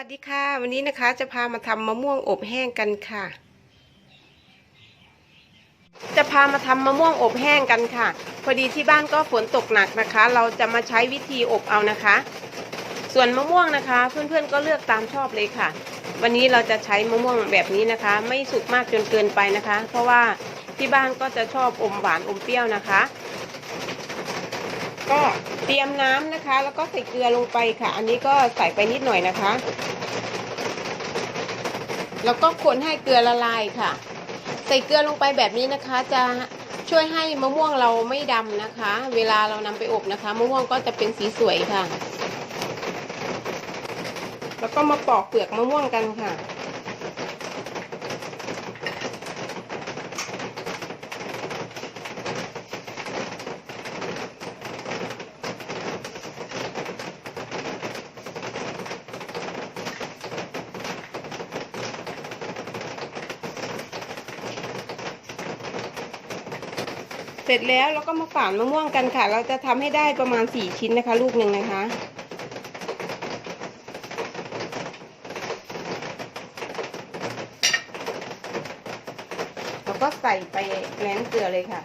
วัสดีค่ะ วันนี้นะคะจะพามาทำมะม่วงอบแห้งกันค่ะ จะพามาทำมะม่วงอบแห้งกันค่ะ พอดีที่บ้านก็ฝนตกหนักนะคะ เราจะมาใช้วิธีอบเอานะคะ ส่วนมะม่วงนะคะ เพื่อนๆก็เลือกตามชอบเลยค่ะ วันนี้เราจะใช้มะม่วงแบบนี้นะคะ ไม่สุกมากจนเกินไปนะคะ เพราะว่าที่บ้านก็จะชอบอมหวานอมเปรี้ยวนะคะ ก็เตรียมน้ำนะคะ แล้วก็ใส่เกลือลงไปค่ะ อันนี้ก็ใส่ไปนิดหน่อยนะคะ แล้วก็คนให้เกลือละลายค่ะ ใส่เกลือลงไปแบบนี้นะคะ จะช่วยให้มะม่วงเราไม่ดำนะคะ เวลาเรานำไปอบนะคะมะม่วงก็จะเป็นสีสวยค่ะ แล้วก็มาปอกเปลือกมะม่วงกันค่ะ เสร็จแล้วเราก็มาฝานมะม่วงกันค่ะ เราจะทำให้ได้ประมาณสี่ชิ้นนะคะ ลูกหนึ่งนะคะเราก็ใส่ไปแล้งเกลือเลยค่ะ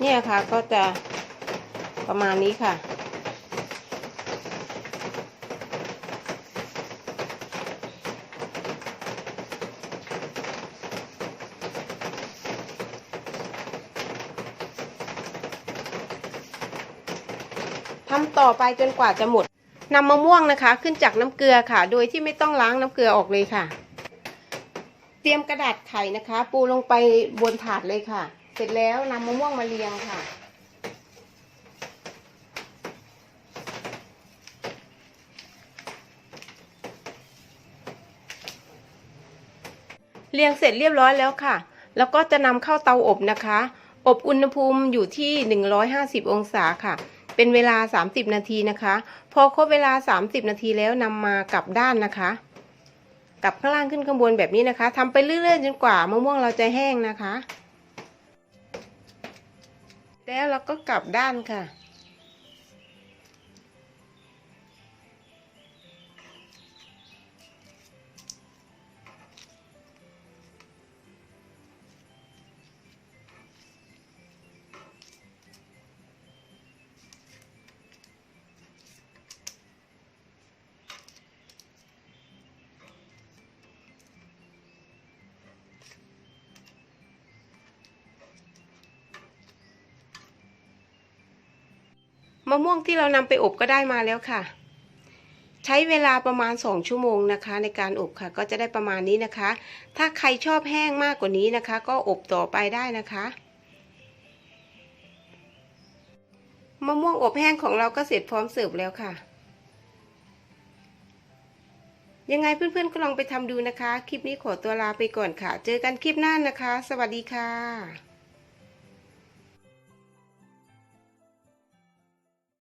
เนี่ยค่ะก็จะประมาณนี้ค่ะ ทำต่อไปจนกว่าจะหมดนำมะม่วงนะคะ ขึ้นจากน้ำเกลือค่ะ โดยที่ไม่ต้องล้างน้ำเกลือออกเลยค่ะ เตรียมกระดาษไข่นะคะ ปูลงไปบนถาดเลยค่ะ เสร็จแล้วนำมะม่วงมาเรียงค่ะ เรียงเสร็จเรียบร้อยแล้วค่ะ แล้วก็จะนำเข้าเตาอบนะคะ อบอุณหภูมิอยู่ที่ 150 องศาค่ะ เป็นเวลา 30 นาทีนะคะ พอครบเวลา 30 นาทีแล้วนำมากลับด้านนะคะกลับข้างล่างขึ้นข้างบนแบบนี้นะคะทำไปเรื่อยๆจนกว่ามะม่วงเราจะแห้งนะคะ แล้วเราก็กลับด้านค่ะ มะม่วงที่เรานำไปอบก็ได้มาแล้วค่ะ ใช้เวลาประมาณ 2 ชั่วโมงนะคะ ในการอบค่ะ ก็จะได้ประมาณนี้นะคะ ถ้าใครชอบแห้งมากกว่านี้นะคะ ก็อบต่อไปได้นะคะมะม่วงอบแห้งของเราก็เสร็จพร้อมเสิร์ฟแล้วค่ะ ยังไงเพื่อนๆก็ลองไปทำดูนะคะ คลิปนี้ขอตัวลาไปก่อนค่ะ เจอกันคลิปหน้านะคะ สวัสดีค่ะ